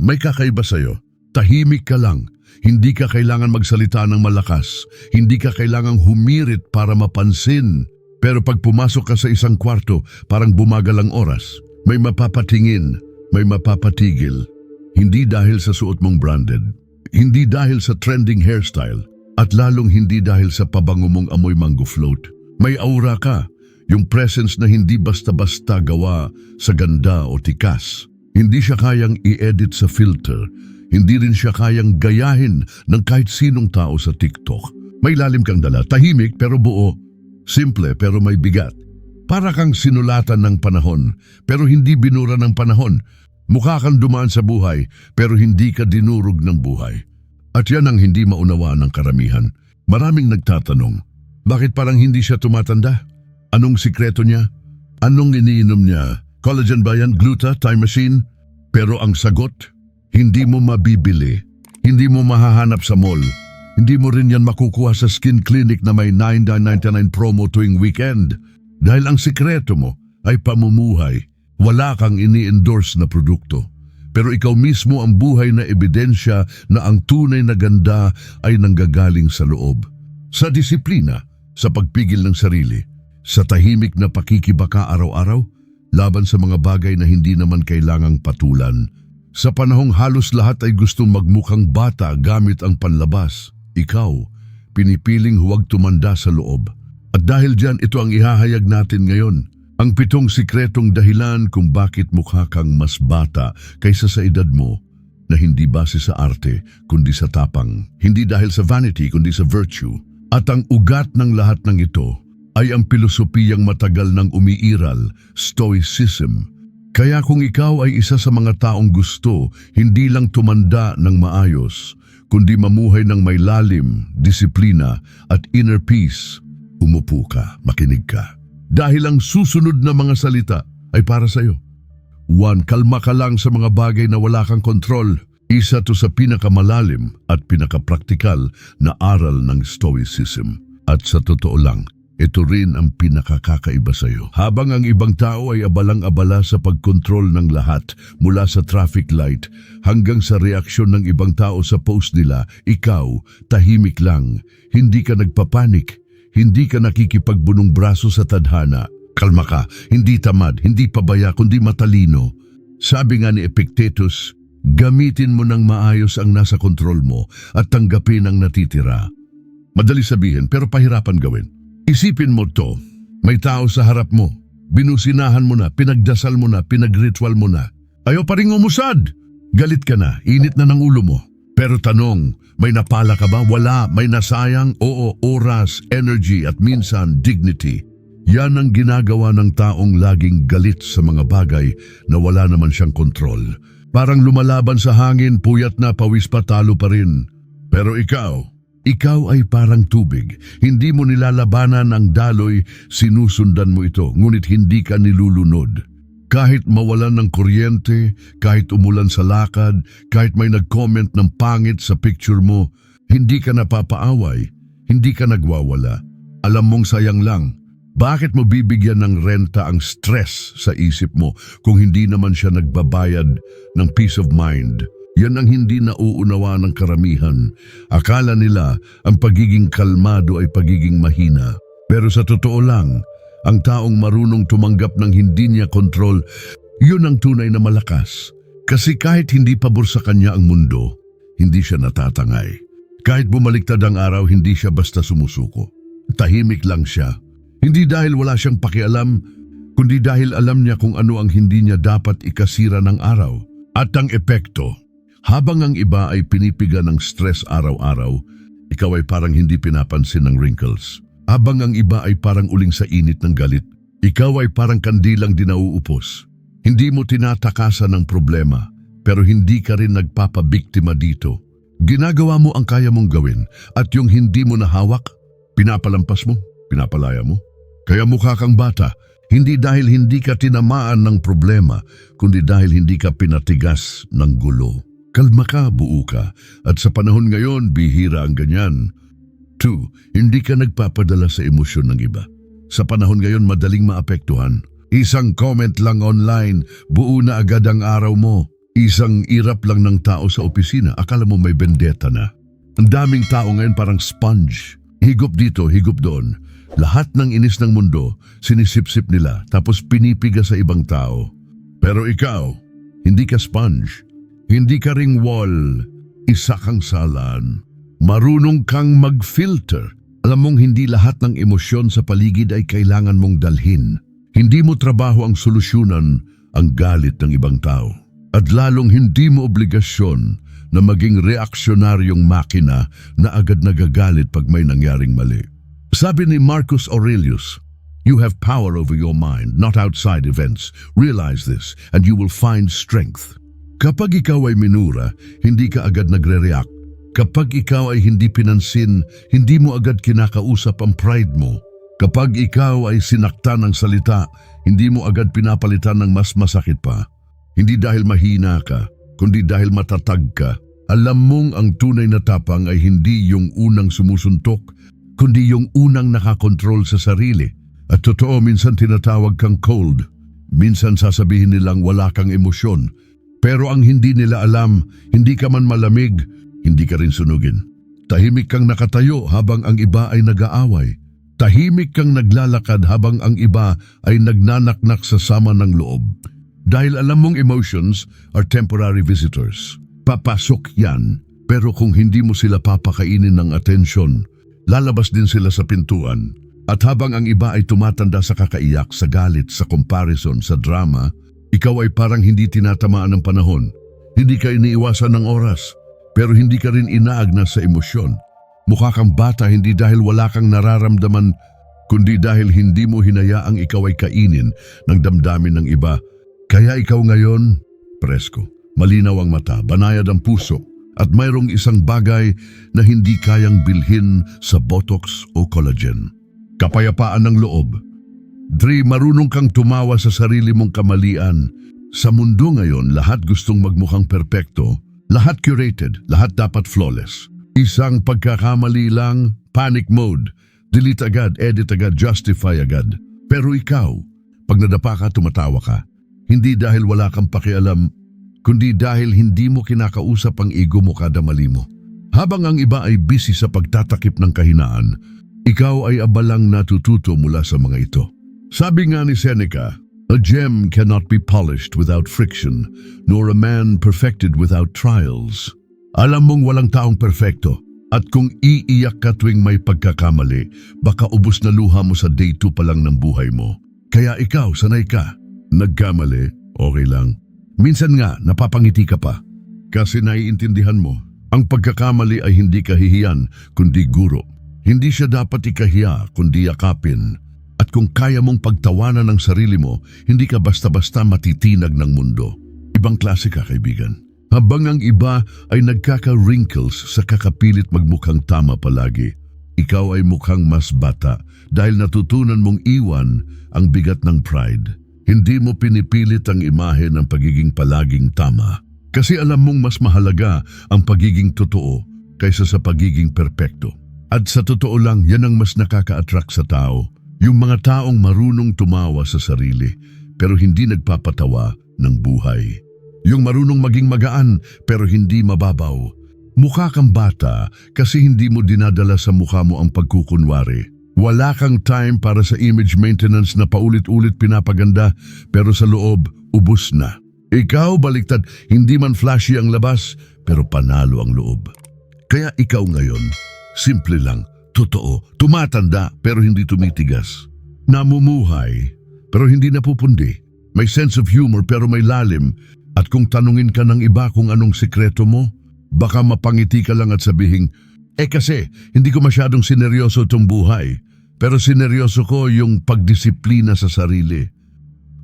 May kakaiba sa'yo. Tahimik ka lang. Hindi ka kailangan magsalita ng malakas. Hindi ka kailangang humirit para mapansin. Pero pag pumasok ka sa isang kwarto, parang bumagal ang oras. May mapapatingin, may mapapatigil. Hindi dahil sa suot mong branded. Hindi dahil sa trending hairstyle. At lalong hindi dahil sa pabango mong amoy mango float. May aura ka. Yung presence na hindi basta-basta gawa sa ganda o tikas. Hindi siya kayang i-edit sa filter. Hindi rin siya kayang gayahin ng kahit sinong tao sa TikTok. May lalim kang dala, tahimik pero buo. Simple pero may bigat. Para kang sinulatan ng panahon pero hindi binura ng panahon. Mukha kang dumaan sa buhay pero hindi ka dinurog ng buhay. At yan ang hindi maunawa ng karamihan. Maraming nagtatanong, bakit parang hindi siya tumatanda? Anong sikreto niya? Anong iniinom niya? Collagen ba yan? Gluta? Time machine? Pero ang sagot, hindi mo mabibili. Hindi mo mahahanap sa mall. Hindi mo rin yan makukuha sa skin clinic na may 9.99 promo tuwing weekend. Dahil ang sikreto mo ay pamumuhay. Wala kang ini-endorse na produkto. Pero ikaw mismo ang buhay na ebidensya na ang tunay na ganda ay nanggagaling sa loob. Sa disiplina, sa pagpigil ng sarili, sa tahimik na pakikibaka araw-araw, laban sa mga bagay na hindi naman kailangang patulan. Sa panahong halos lahat ay gustong magmukhang bata gamit ang panlabas, ikaw, pinipiling huwag tumanda sa loob. At dahil dyan, ito ang ihahayag natin ngayon. Ang pitong sikretong dahilan kung bakit mukha kang mas bata kaysa sa edad mo na hindi base sa arte kundi sa tapang. Hindi dahil sa vanity kundi sa virtue. At ang ugat ng lahat ng ito ay ang pilosopiyang matagal ng umiiral, stoicism. Kaya kung ikaw ay isa sa mga taong gusto hindi lang tumanda ng maayos, kundi mamuhay ng may lalim, disiplina at inner peace, umupo ka, makinig ka. Dahil ang susunod na mga salita ay para sa iyo. One, kalma ka lang sa mga bagay na wala kang kontrol. Isa to sa pinakamalalim at pinakapraktikal na aral ng Stoicism. At sa totoo lang, ito rin ang pinakakakaiba sa iyo. Habang ang ibang tao ay abalang-abala sa pagkontrol ng lahat mula sa traffic light hanggang sa reaksyon ng ibang tao sa post nila, ikaw, tahimik lang, hindi ka nagpapanik, hindi ka nakikipagbunong braso sa tadhana. Kalma ka, hindi tamad, hindi pabaya, kundi matalino. Sabi nga ni Epictetus, gamitin mo ng maayos ang nasa kontrol mo at tanggapin ang natitira. Madali sabihin pero pahirapan gawin. Isipin mo to, may tao sa harap mo. Binusinahan mo na, pinagdasal mo na, pinagritual mo na. Ayaw pa rin umusad. Galit ka na, init na ng ulo mo. Pero tanong, may napala ka ba? Wala, may nasayang? Oo, oras, energy at minsan dignity. Yan ang ginagawa ng taong laging galit sa mga bagay na wala naman siyang kontrol. Parang lumalaban sa hangin, puyat na pawis pa talo pa rin. Pero ikaw, ikaw ay parang tubig. Hindi mo nilalabanan ang daloy, sinusundan mo ito, ngunit hindi ka nilulunod. Kahit mawalan ng kuryente, kahit umulan sa lakad, kahit may nag-comment ng pangit sa picture mo, hindi ka napapaaway, hindi ka nagwawala. Alam mong sayang lang. Bakit mo bibigyan ng renta ang stress sa isip mo kung hindi naman siya nagbabayad ng peace of mind? Yan ang hindi nauunawa ng karamihan. Akala nila ang pagiging kalmado ay pagiging mahina. Pero sa totoo lang, ang taong marunong tumanggap ng hindi niya kontrol, yun ang tunay na malakas. Kasi kahit hindi pabor sa kanya ang mundo, hindi siya natatangay. Kahit bumaliktad ang araw, hindi siya basta sumusuko. Tahimik lang siya. Hindi dahil wala siyang pakialam, kundi dahil alam niya kung ano ang hindi niya dapat ikasira ng araw. At ang epekto, habang ang iba ay pinipiga ng stress araw-araw, ikaw ay parang hindi pinapansin ng wrinkles. Habang ang iba ay parang uling sa init ng galit, ikaw ay parang kandilang dinauupos. Hindi mo tinatakasan ng problema, pero hindi ka rin nagpapabiktima dito. Ginagawa mo ang kaya mong gawin at yung hindi mo nahawak, pinapalampas mo, pinapalaya mo. Kaya mukha kang bata, hindi dahil hindi ka tinamaan ng problema, kundi dahil hindi ka pinatigas ng gulo. Kalma ka, buo ka, at sa panahon ngayon, bihira ang ganyan. Two, hindi ka nagpapadala sa emosyon ng iba. Sa panahon ngayon, madaling maapektuhan. Isang comment lang online, buo na agad ang araw mo. Isang irap lang ng tao sa opisina, akala mo may vendetta na. Ang daming tao ngayon parang sponge. Higop dito, higop doon. Lahat ng inis ng mundo, sinisipsip nila tapos pinipiga sa ibang tao. Pero ikaw, hindi ka sponge. Hindi ka ring wall. Isa kang salan. Marunong kang mag-filter. Alam mong hindi lahat ng emosyon sa paligid ay kailangan mong dalhin. Hindi mo trabaho ang solusyonan ang galit ng ibang tao. At lalong hindi mo obligasyon na maging reaksyonaryong makina na agad nagagalit pag may nangyaring mali. Sabi ni Marcus Aurelius, You have power over your mind, not outside events. Realize this, and you will find strength. Kapag ikaw ay minura, hindi ka agad nagre-react. Kapag ikaw ay hindi pinansin, hindi mo agad kinakausap ang pride mo. Kapag ikaw ay sinakta ng salita, hindi mo agad pinapalitan ng mas masakit pa. Hindi dahil mahina ka, kundi dahil matatag ka. Alam mong ang tunay na tapang ay hindi yung unang sumusuntok, kundi yung unang nakakontrol sa sarili. At totoo, minsan tinatawag kang cold. Minsan sasabihin nilang wala kang emosyon. Pero ang hindi nila alam, hindi ka man malamig, hindi ka rin sunugin. Tahimik kang nakatayo habang ang iba ay nag-aaway. Tahimik kang naglalakad habang ang iba ay nagnanaknak sa sama ng loob. Dahil alam mong emotions are temporary visitors. Papasok yan, pero kung hindi mo sila papakainin ng atensyon, lalabas din sila sa pintuan. At habang ang iba ay tumatanda sa kakaiyak, sa galit, sa comparison, sa drama, ikaw ay parang hindi tinatamaan ng panahon. Hindi ka iniiwasan ng oras, pero hindi ka rin inaagna sa emosyon. Mukha kang bata hindi dahil wala kang nararamdaman, kundi dahil hindi mo hinayaang ikaw ay kainin ng damdamin ng iba. Kaya ikaw ngayon, presko, malinaw ang mata, banayad ang puso, at mayroong isang bagay na hindi kayang bilhin sa botox o collagen. Kapayapaan ng loob. Dre, marunong kang tumawa sa sarili mong kamalian. Sa mundo ngayon, lahat gustong magmukhang perpekto, lahat curated, lahat dapat flawless. Isang pagkakamali lang, panic mode. Delete agad, edit agad, justify agad. Pero ikaw, pag nadapa ka, tumatawa ka. Hindi dahil wala kang pakialam, kundi dahil hindi mo kinakausap ang ego mo kada mali mo. Habang ang iba ay busy sa pagtatakip ng kahinaan, ikaw ay abalang natututo mula sa mga ito. Sabi nga ni Seneca, A gem cannot be polished without friction, nor a man perfected without trials. Alam mong walang taong perfecto, at kung iiyak ka tuwing may pagkakamali, baka ubos na luha mo sa day 2 pa lang ng buhay mo. Kaya ikaw, sanay ka. Nagkamali, okay lang. Minsan nga, napapangiti ka pa. Kasi naiintindihan mo, ang pagkakamali ay hindi kahihiyan, kundi guro. Hindi siya dapat ikahiya, kundi yakapin. At kung kaya mong pagtawanan ng sarili mo, hindi ka basta-basta matitinag ng mundo. Ibang klase ka, kaibigan. Habang ang iba ay nagkaka-wrinkles sa kakapilit magmukhang tama palagi, ikaw ay mukhang mas bata dahil natutunan mong iwan ang bigat ng pride. Hindi mo pinipilit ang imahe ng pagiging palaging tama. Kasi alam mong mas mahalaga ang pagiging totoo kaysa sa pagiging perpekto. At sa totoo lang, yan ang mas nakaka-attract sa tao. Yung mga taong marunong tumawa sa sarili pero hindi nagpapatawa ng buhay. Yung marunong maging magaan pero hindi mababaw. Mukha kang bata kasi hindi mo dinadala sa mukha mo ang pagkukunwari. Wala kang time para sa image maintenance na paulit-ulit pinapaganda pero sa loob, ubus na. Ikaw baliktad, hindi man flashy ang labas pero panalo ang loob. Kaya ikaw ngayon, simple lang, totoo, tumatanda pero hindi tumitigas. Namumuhay pero hindi napupundi. May sense of humor pero may lalim at kung tanungin ka ng iba kung anong sikreto mo, baka mapangiti ka lang at sabihin, eh kasi hindi ko masyadong sineryoso itong buhay. Pero sineryoso ko yung pagdisiplina sa sarili.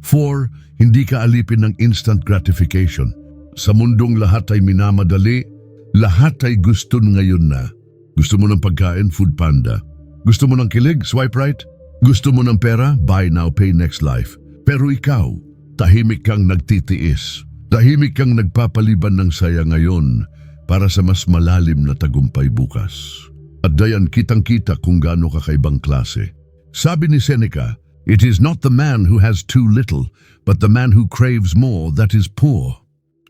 Four, hindi ka alipin ng instant gratification. Sa mundong lahat ay minamadali, lahat ay gusto ngayon na. Gusto mo ng pagkain, food panda. Gusto mo ng kilig, swipe right. Gusto mo ng pera, buy now, pay next life. Pero ikaw, tahimik kang nagtitiis. Tahimik kang nagpapaliban ng saya ngayon para sa mas malalim na tagumpay bukas. At dayan kitang-kita kung gaano kakaibang klase. Sabi ni Seneca, It is not the man who has too little, but the man who craves more that is poor.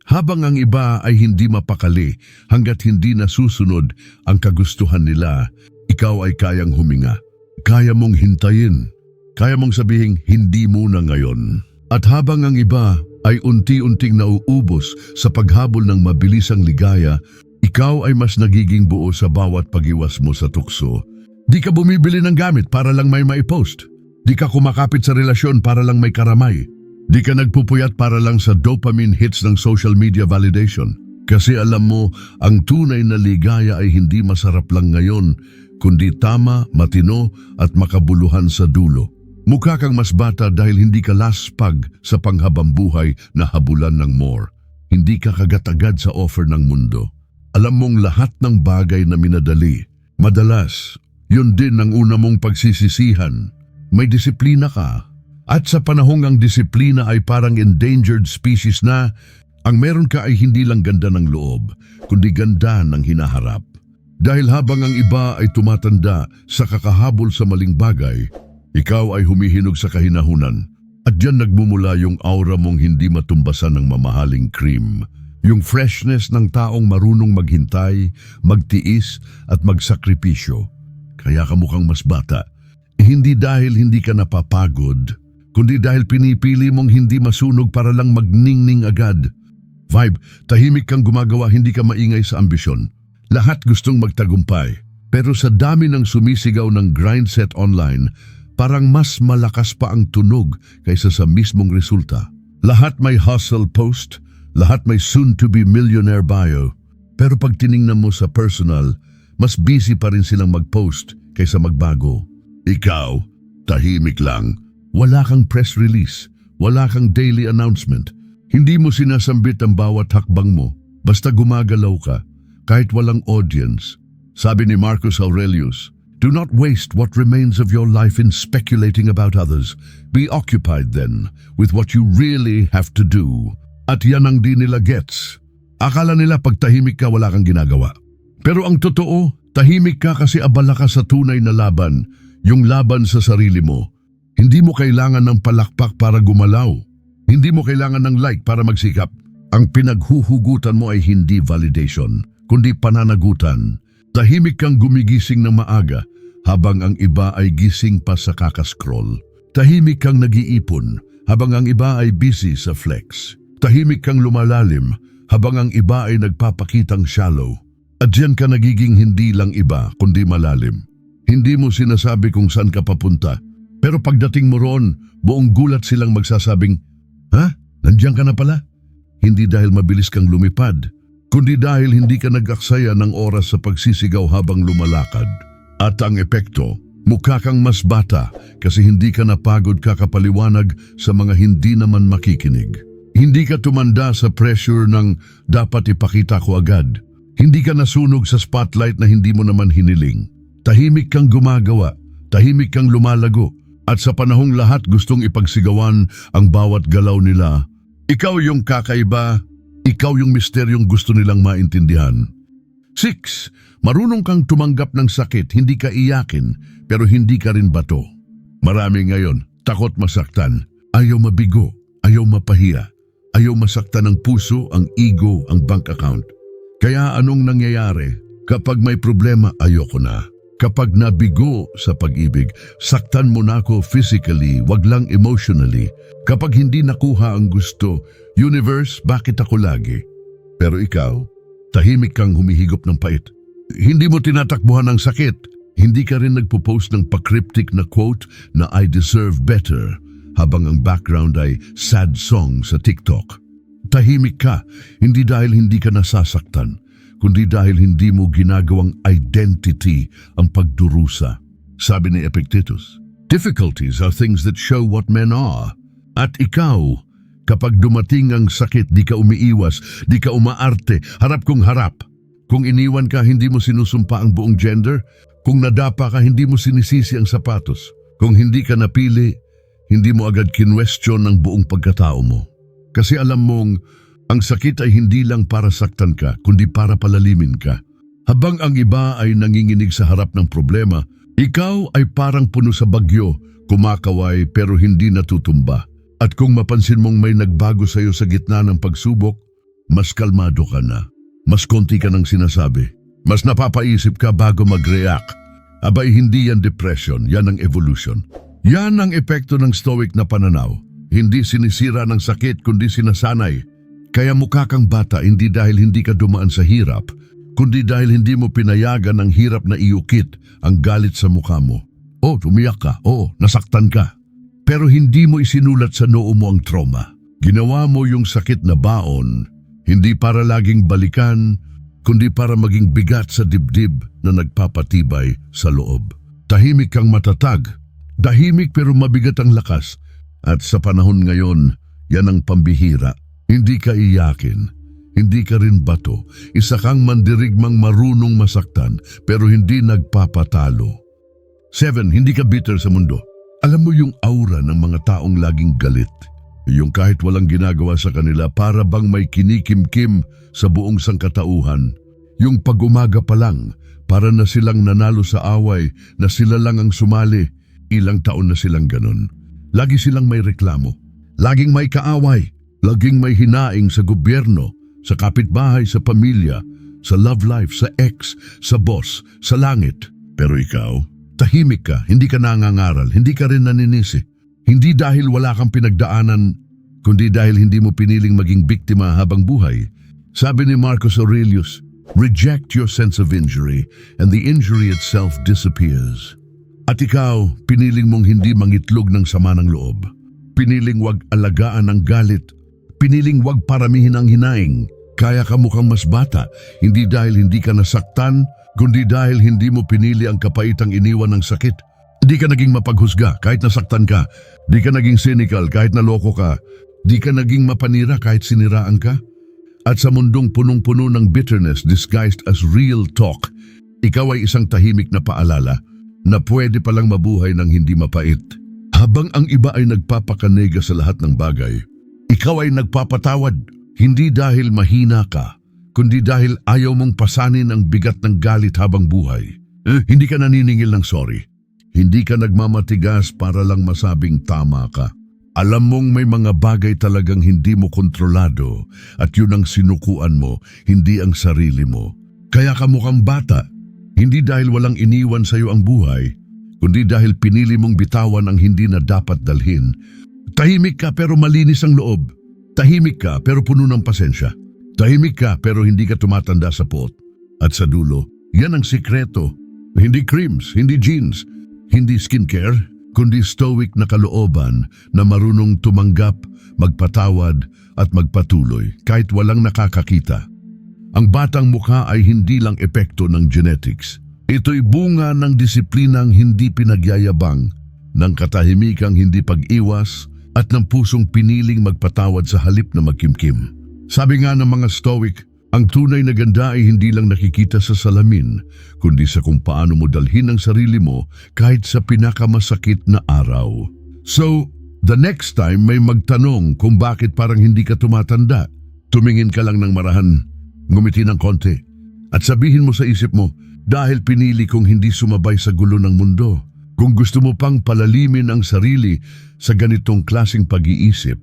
Habang ang iba ay hindi mapakali hanggat hindi nasusunod ang kagustuhan nila, ikaw ay kayang huminga. Kaya mong hintayin. Kaya mong sabihing hindi muna ngayon. At habang ang iba ay unti-unting nauubos sa paghabol ng mabilisang ligaya, ikaw ay mas nagiging buo sa bawat pagiwas mo sa tukso. Di ka bumibili ng gamit para lang may maipost. Di ka kumakapit sa relasyon para lang may karamay. Di ka nagpupuyat para lang sa dopamine hits ng social media validation. Kasi alam mo, ang tunay na ligaya ay hindi masarap lang ngayon, kundi tama, matino at makabuluhan sa dulo. Mukha kang mas bata dahil hindi ka laspag sa panghabang buhay na habulan ng more. Hindi ka kagatagad sa offer ng mundo. Alam mong lahat ng bagay na minadali. Madalas, yun din ang una mong pagsisisihan. May disiplina ka. At sa panahong ang disiplina ay parang endangered species na, ang meron ka ay hindi lang ganda ng loob, kundi ganda ng hinaharap. Dahil habang ang iba ay tumatanda sa kakahabol sa maling bagay, ikaw ay humihinog sa kahinahunan. At diyan nagmumula yung aura mong hindi matumbasan ng mamahaling cream. Yung freshness ng taong marunong maghintay, magtiis at magsakripisyo. Kaya ka mukhang mas bata. Eh, hindi dahil hindi ka napapagod, kundi dahil pinipili mong hindi masunog para lang magningning agad. Vibe, tahimik kang gumagawa, hindi ka maingay sa ambisyon. Lahat gustong magtagumpay. Pero sa dami ng sumisigaw ng grind set online, parang mas malakas pa ang tunog kaysa sa mismong resulta. Lahat may hustle post, lahat may soon-to-be millionaire bio. Pero pag tiningnan mo sa personal, mas busy pa rin silang mag-post kaysa magbago. Ikaw, tahimik lang. Wala kang press release, wala kang daily announcement. Hindi mo sinasambit ang bawat hakbang mo, basta gumagalaw ka, kahit walang audience. Sabi ni Marcus Aurelius, Do not waste what remains of your life in speculating about others. Be occupied then with what you really have to do. At yan ang di nila gets. Akala nila pag tahimik ka wala kang ginagawa. Pero ang totoo, tahimik ka kasi abala ka sa tunay na laban, yung laban sa sarili mo. Hindi mo kailangan ng palakpak para gumalaw. Hindi mo kailangan ng like para magsikap. Ang pinaghuhugutan mo ay hindi validation, kundi pananagutan. Tahimik kang gumigising ng maaga habang ang iba ay gising pa sa kakascroll. Tahimik kang nag-iipon habang ang iba ay busy sa flex. Tahimik kang lumalalim habang ang iba ay nagpapakitang shallow. At diyan ka nagiging hindi lang iba kundi malalim. Hindi mo sinasabi kung saan ka papunta. Pero pagdating mo roon, buong gulat silang magsasabing, Ha? Nandiyan ka na pala? Hindi dahil mabilis kang lumipad, kundi dahil hindi ka nag-aksaya ng oras sa pagsisigaw habang lumalakad. At ang epekto, mukha kang mas bata kasi hindi ka napagod kakapaliwanag sa mga hindi naman makikinig. Hindi ka tumanda sa pressure ng dapat ipakita ko agad. Hindi ka nasunog sa spotlight na hindi mo naman hiniling. Tahimik kang gumagawa, tahimik kang lumalago, at sa panahong lahat gustong ipagsigawan ang bawat galaw nila. Ikaw yung kakaiba, ikaw yung misteryong gusto nilang maintindihan. Six, marunong kang tumanggap ng sakit, hindi ka iyakin, pero hindi ka rin bato. Marami ngayon, takot masaktan, ayaw mabigo, ayaw mapahiya, ayaw masaktan ng puso, ang ego, ang bank account. Kaya anong nangyayari? Kapag may problema, ayoko na. Kapag nabigo sa pag-ibig, saktan mo na ako physically, wag lang emotionally. Kapag hindi nakuha ang gusto, universe, bakit ako lagi? Pero ikaw, tahimik kang humihigop ng pait. Hindi mo tinatakbuhan ng sakit. Hindi ka rin nagpo-post ng pa-cryptic na quote na I deserve better habang ang background ay sad song sa TikTok. Tahimik ka, hindi dahil hindi ka nasasaktan, kundi dahil hindi mo ginagawang identity ang pagdurusa. Sabi ni Epictetus, Difficulties are things that show what men are. At ikaw, kapag dumating ang sakit, di ka umiiwas, di ka umaarte, harap kong harap. Kung iniwan ka, hindi mo sinusumpa ang buong gender. Kung nadapa ka, hindi mo sinisisi ang sapatos. Kung hindi ka napili, hindi mo agad kinwestiyon ng buong pagkatao mo. Kasi alam mong ang sakit ay hindi lang para saktan ka, kundi para palalimin ka. Habang ang iba ay nanginginig sa harap ng problema, ikaw ay parang puno sa bagyo, kumakaway pero hindi natutumba. At kung mapansin mong may nagbago sa iyo sa gitna ng pagsubok, mas kalmado ka na. Mas konti ka ng sinasabi. Mas napapaisip ka bago mag-react. Abay, hindi yan depression, yan ang evolution. Yan ang epekto ng stoic na pananaw. Hindi sinisira ng sakit, kundi sinasanay. Kaya mukha kang bata hindi dahil hindi ka dumaan sa hirap, kundi dahil hindi mo pinayagan ang hirap na iukit ang galit sa mukha mo. Oh, umiyak ka. Oh, nasaktan ka. Pero hindi mo isinulat sa noo mo ang trauma. Ginawa mo yung sakit na baon, hindi para laging balikan, kundi para maging bigat sa dibdib na nagpapatibay sa loob. Tahimik kang matatag, dahimik pero mabigat ang lakas. At sa panahon ngayon, yan ang pambihira. Hindi ka iyakin, hindi ka rin bato. Isa kang mandirigmang marunong masaktan pero hindi nagpapatalo. Seven, hindi ka bitter sa mundo. Alam mo yung aura ng mga taong laging galit. Yung kahit walang ginagawa sa kanila para bang may kinikim-kim sa buong sangkatauhan. Yung pag-umaga pa lang, para na silang nanalo sa away na sila lang ang sumali. Ilang taon na silang ganun. Lagi silang may reklamo. Laging may kaaway. Laging may hinaing sa gobyerno, sa kapitbahay, sa pamilya, sa love life, sa ex, sa boss, sa langit. Pero ikaw, tahimik ka, hindi ka nangangaral, hindi ka rin naninisi. Hindi dahil wala kang pinagdaanan, kundi dahil hindi mo piniling maging biktima habang buhay. Sabi ni Marcus Aurelius, Reject your sense of injury and the injury itself disappears. At ikaw, piniling mong hindi mangitlog ng sama ng loob. Piniling wag alagaan ng galit. Piniling wag paramihin ang hinaing. Kaya ka mukhang mas bata, hindi dahil hindi ka nasaktan, kundi dahil hindi mo pinili ang kapaitang iniwan ng sakit. Di ka naging mapaghusga kahit nasaktan ka. Di ka naging cynical kahit naloko ka. Di ka naging mapanira kahit siniraan ka. At sa mundong punong-puno ng bitterness disguised as real talk, ikaw ay isang tahimik na paalala na pwede palang mabuhay ng hindi mapait. Habang ang iba ay nagpapakanega sa lahat ng bagay, ikaw ay nagpapatawad, hindi dahil mahina ka, kundi dahil ayaw mong pasanin ang bigat ng galit habang buhay. Eh, hindi ka naniningil ng sorry. Hindi ka nagmamatigas para lang masabing tama ka. Alam mong may mga bagay talagang hindi mo kontrolado at yun ang sinukuan mo, hindi ang sarili mo. Kaya ka mukhang bata, hindi dahil walang iniwan sa'yo ang buhay, kundi dahil pinili mong bitawan ang hindi na dapat dalhin. Tahimik ka pero malinis ang loob. Tahimik ka pero puno ng pasensya. Tahimik ka pero hindi ka tumatanda sa pot. At sa dulo, yan ang sikreto. Hindi creams, hindi jeans, hindi skincare, kundi stoic na kalooban na marunong tumanggap, magpatawad at magpatuloy kahit walang nakakakita. Ang batang mukha ay hindi lang epekto ng genetics. Ito'y bunga ng disiplinang hindi pinagyayabang, ng katahimikang hindi pag-iwas, at ng pusong piniling magpatawad sa halip na magkimkim. Sabi nga ng mga stoic, ang tunay na ganda ay hindi lang nakikita sa salamin, kundi sa kung paano mo dalhin ang sarili mo kahit sa pinakamasakit na araw. So, the next time may magtanong kung bakit parang hindi ka tumatanda, tumingin ka lang ng marahan, ngumiti ng konti, at sabihin mo sa isip mo, dahil pinili kong hindi sumabay sa gulo ng mundo. Kung gusto mo pang palalimin ang sarili sa ganitong klasing pag-iisip,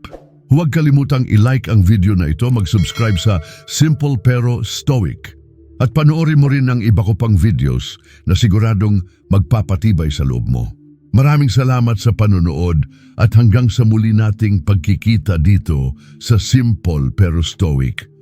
huwag kalimutang i-like ang video na ito, mag-subscribe sa Simple Pero Stoic. At panoorin mo rin ang iba ko pang videos na siguradong magpapatibay sa loob mo. Maraming salamat sa panonood at hanggang sa muli nating pagkikita dito sa Simple Pero Stoic.